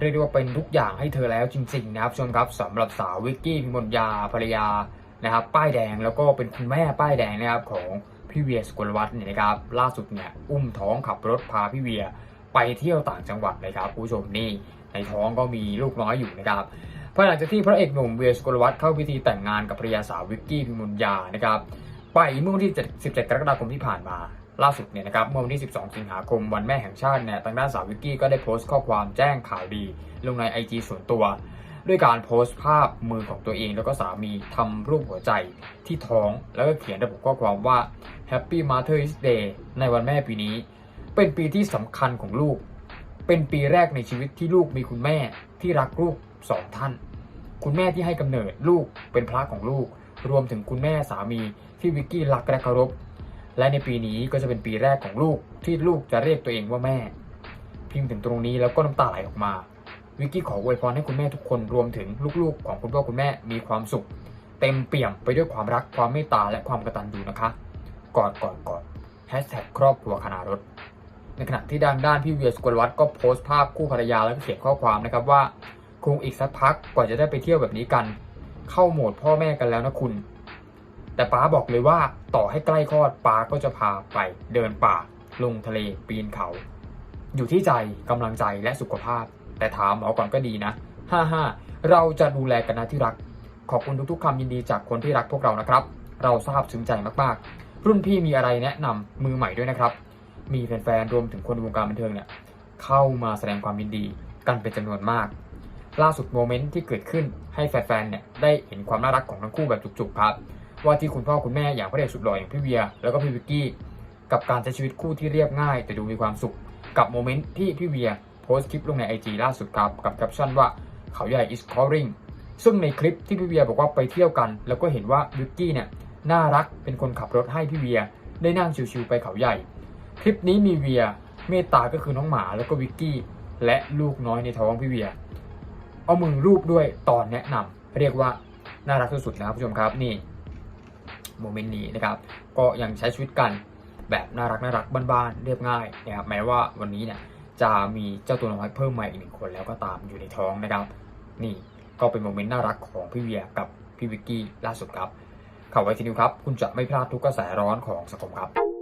เรียกได้ว่าเป็นทุกอย่างให้เธอแล้วจริงๆนะครับผู้ชมครับสำหรับสาววิกกี้พิมลยาภรรยานะครับ ป้ายแดงแล้วก็เป็นคุณแม่ป้ายแดงนะครับของพี่เวียสกุลวัฒน์เนี่ยนะครับ ล่าสุดเนี่ยอุ้มท้องขับรถพาพี่เวียไปเที่ยวต่างจังหวัดเลยครับผู้ชมนี่ในท้องก็มีลูกน้อยอยู่นะครับภายหลังจากที่พระเอกหนุ่มเวียสกุลวัฒน์เข้าพิธีแต่งงานกับภรรยาสาววิกกี้พิมลยานะครับ ไปเมื่อวันที่ 17 กรกฎาคมที่ผ่านมา ล่าสุดเนี่ยนะครับเมื่อวันที่ 12 สิงหาคมวันแม่แห่งชาติเนี่ยทางด้านสาววิกกี้ก็ได้โพสต์ข้อความแจ้งข่าวดี ลงใน IG ส่วนตัว ด้วยการโพสต์ภาพมือของตัวเองแล้วก็สามีทำรูปหัวใจที่ท้องแล้วก็เขียนระบุข้อความว่า Happy Mother's Day ในวันแม่ปีนี้ เป็นปีที่สำคัญของลูก เป็นปีแรกในชีวิตที่ลูกมีคุณแม่ที่รักลูกสองท่าน คุณแม่ที่ให้กำเนิดลูกเป็นพระของลูก รวมถึงคุณแม่สามีที่วิกกี้รักและเคารพ และในปีนี้ก็จะเป็นปีแรกของลูกที่ลูกจะเรียกตัวเองว่าแม่ พิมพ์ถึงตรงนี้แล้วก็น้ำตาไหลออกมา วิกกี้ขออวยพรให้คุณแม่ทุกคนรวมถึงลูกๆ ของคุณพ่อคุณแม่มีความสุข เต็มเปี่ยมไปด้วยความรักความเมตตาและความกตัญญูนะคะกอดกอดกอดแฮชแท็กครอบครัวคณารถในขณะที่ด้านด้านพี่เวียสกลวัฒน์ก็โพสต์ภาพคู่ภรรยาแล้วก็เขียนข้อความนะครับว่าคงอีกสักพักกว่าจะได้ไปเที่ยวแบบนี้กัน เข้าโหมดพ่อแม่กันแล้วนะคุณ แต่ป้าบอกเลยว่าต่อให้ใกล้คลอดป้าก็จะพาไปเดินป่า ลงทะเลปีนเขา อยู่ที่ใจกำลังใจและสุขภาพ แต่ถามหมอก่อนก็ดีนะ 55 เราจะดูแลกันนะที่รัก ขอบคุณทุกๆคำยินดีจากคนที่รักพวกเรานะครับ เราซาบซึ้งใจมากๆ รุ่นพี่มีอะไรแนะนำมือใหม่ด้วยนะครับ มีแฟนๆรวมถึงคนในวงการบันเทิงเนี่ยเข้ามาแสดงความยินดีกันเป็นจำนวนมากล่าสุดโมเมนต์ที่เกิดขึ้นให้แฟนๆเนี่ยได้เห็นความน่ารักของทั้งคู่แบบจุกๆครับ ว่าที่คุณพ่อคุณแม่อย่างพระเอกสุดหล่ออย่างพี่เวีย แล้วก็พี่วิกกี้ กับการใช้ชีวิตคู่ที่เรียบง่าย แต่ดูมีความสุขกับโมเมนต์ที่พี่เวียโพสต์คลิปลงในไอจีล่าสุดครับกับแคปชั่นว่าเขาใหญ่ is calling ซึ่งในคลิปที่พี่เวียบอกว่าไปเที่ยวกัน แล้วก็เห็นว่าวิกกี้เนี่ยน่ารักเป็นคนขับรถให้พี่เวีย ได้นั่งชิวๆไปเขาใหญ่ คลิปนี้มีเวียเมตตาก็คือน้องหมาแล้วก็วิกกี้และลูกน้อยในท้องพี่เวีย เอามือรูปด้วยตอนแนะนำเรียกว่าน่ารักสุดๆนะครับผู้ชมครับนี่ โมเมนต์นี้นะครับ ก็ยังใช้ชีวิตกันแบบน่ารักน่ารักบ้านๆเรียบง่ายนะครับแม้ว่าวันนี้เนี่ยจะมีเจ้าตัวน้อยเพิ่มมาอีกหนึ่งคนแล้วก็ตามอยู่ในท้องนะครับ นี่ก็เป็นโมเมนต์น่ารักของพี่เวียกับพี่วิกกี้ล่าสุดครับข่าวไวทีนิวครับ คุณจะไม่พลาดทุกกระแสร้อนของสังคมครับ